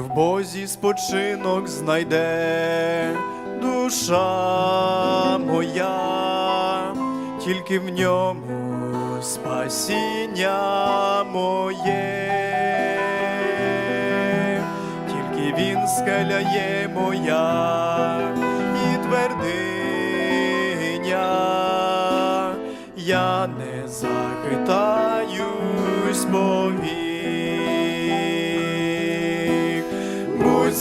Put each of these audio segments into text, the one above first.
в Бозі спочинок знайде. Душа моя, тільки в ньому спасіння моє, тільки він скеляє моя і твердиня, я не захитаюсь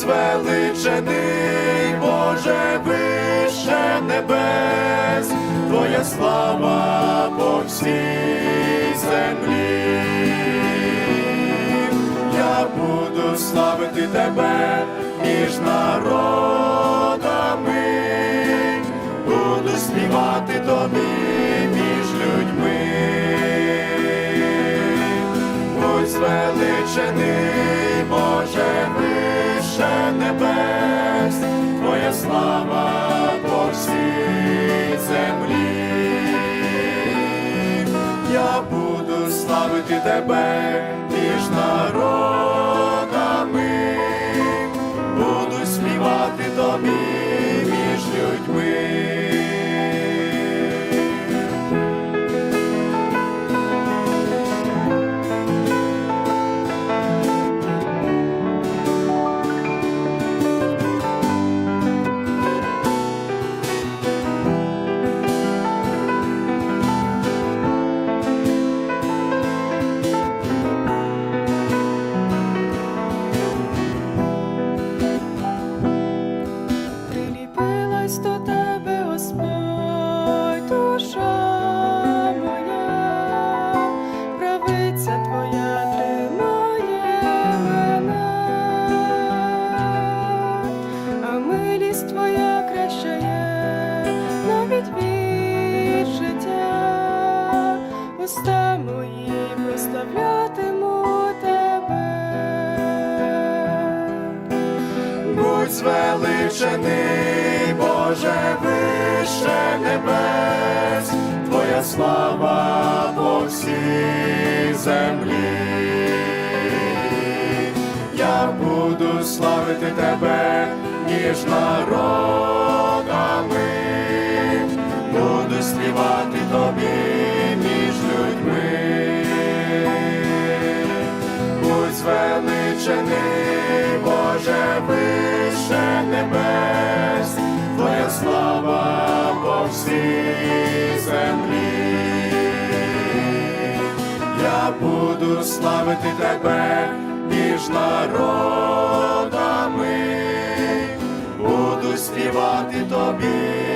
звеличений, Боже, вище небес, Твоя слава по всій землі. Я буду славити тебе між народами, буду співати тобі між людьми. Будь звеличений, землі. Я буду славити тебе між народами, буду співати тобі між людьми. Звеличений, Боже, вище небес, Твоя слава по всій землі. Я буду славити тебе ніж народами, буду славити тебе між народами, буду співати тобі.